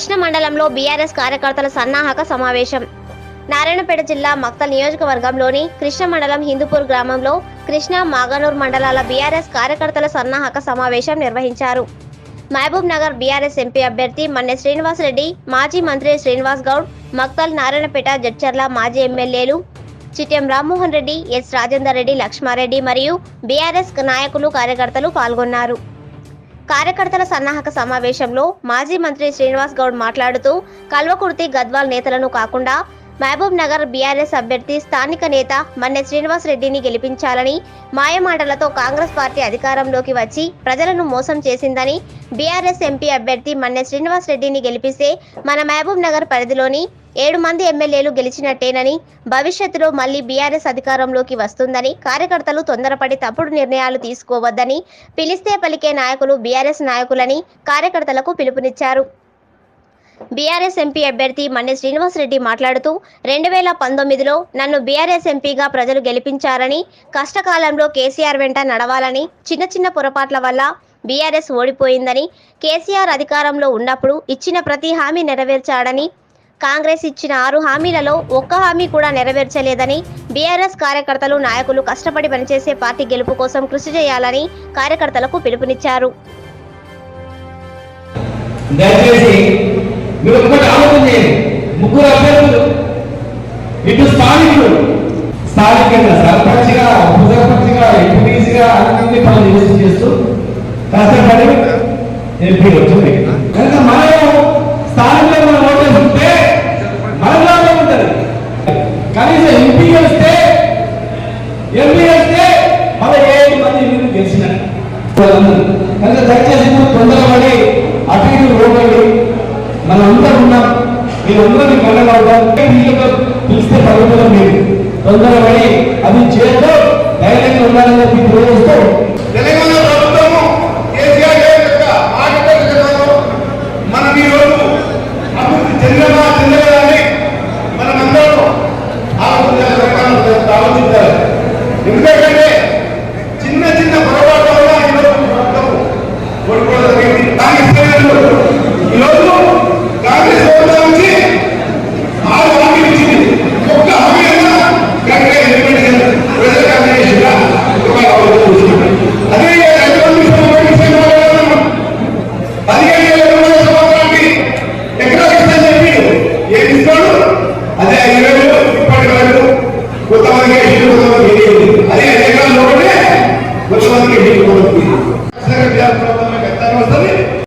కృష్ణ మండలంలో బీఆర్ఎస్ కార్యకర్తల సన్నాహక సమావేశం. నారాయణపేట జిల్లా మక్తల్ నియోజకవర్గంలోని కృష్ణ మండలం హిందూపూర్ గ్రామంలో కృష్ణ మాగనూర్ మండలాల బీఆర్ఎస్ కార్యకర్తల సన్నాహక సమావేశం నిర్వహించారు. మహబూబ్ నగర్ బీఆర్ఎస్ ఎంపీ అభ్యర్థి మన్నె శ్రీనివాస్ రెడ్డి మాజీ మంత్రి శ్రీనివాస్ గౌడ్ మక్తల్ నారాయణపేట జడ్చర్ల మాజీ ఎమ్మెల్యేలు చిట్యం రామ్మోహన్ రెడ్డి ఎస్ రాజేందర్ రెడ్డి లక్ష్మారెడ్డి మరియు బీఆర్ఎస్ నాయకులు కార్యకర్తలు పాల్గొన్నారు. కార్యకర్తల సన్నాహక సమావేశంలో మాజీ మంత్రి శ్రీనివాస్ గౌడ్ మాట్లాడుతూ కల్వకుర్తి గద్వాల్ నేతలను కాకుండా మహబూబ్ నగర్ బీఆర్ఎస్ అభ్యర్థి స్థానిక నేత మన్నె శ్రీనివాస్ రెడ్డిని గెలిపించాలని మాయమాటలతో కాంగ్రెస్ పార్టీ అధికారంలోకి వచ్చి ప్రజలను మోసం చేసిందని బీఆర్ఎస్ ఎంపీ అభ్యర్థి మన్నె శ్రీనివాస్ రెడ్డిని గెలిపిస్తే మన మహబూబ్ నగర్ పరిధిలోని ఏడు మంది ఎమ్మెల్యేలు గెలిచినట్టేనని భవిష్యత్తులో మళ్ళీ బీఆర్ఎస్ అధికారంలోకి వస్తుందని కార్యకర్తలు తొందరపడి తప్పుడు నిర్ణయాలు తీసుకోవద్దని పిలిస్తే పలికే నాయకులు బీఆర్ఎస్ నాయకులని కార్యకర్తలకు పిలుపునిచ్చారు. బీఆర్ఎస్ ఎంపీ అభ్యర్థి మన్నె శ్రీనివాసరెడ్డి మాట్లాడుతూ రెండు వేల పంతొమ్మిదిలో నన్ను బీఆర్ఎస్ ఎంపీగా ప్రజలు గెలిపించారని కష్టకాలంలో కేసీఆర్ వెంట నడవాలని చిన్న చిన్న పొరపాట్ల వల్ల బీఆర్ఎస్ ఓడిపోయిందని కేసీఆర్ అధికారంలో ఉన్నప్పుడు ఇచ్చిన ప్రతి హామీ నెరవేర్చాడని కాంగ్రెస్ ఇచ్చిన ఆరు హామీలలో ఒక్క హామీ కూడా నెరవేర్చలేదని బీఆర్ఎస్ కార్యకర్తలు నాయకులు కష్టపడి పనిచేసే పార్టీ గెలుపు కోసం కృషి చేయాలని కార్యకర్తలకు పిలుపునిచ్చారు. మీరు ఒకటి ఆలోచన చేయండి. ముగ్గురు అభ్యర్థులు ఇటు స్థానికులు. స్థానికంగా సర్పంచ్గా ఉపసర్పంచ్గా ఎంపీసీగా అన్ని పనులు చేసి చేస్తూ కష్టపడి ఎంపీ వచ్చింది. కనుక మనం స్థానికులు మనం ఓటేస్తుంటే మనలాగే ఉంటుంది. కనీసం ఎంపీ వస్తే ఎంపీ వస్తే మన ఏడు మంది మీరు గెలిచినట్టు కనుక దయచేసి ఇప్పుడు తొందరపడి అటు ఇటు రోడ్డు మనం అందరం ఉన్నాం మీరు అందరూ కళ్ళగలుగుతాం వీళ్ళతో పిలిస్తే పరుగుతాం మీరు తొందరపడి అది చేస్తూ ಮುಖ್ಯಮಂತ್ರಿ ಮುಖ್ಯಮಂತ್ರಿ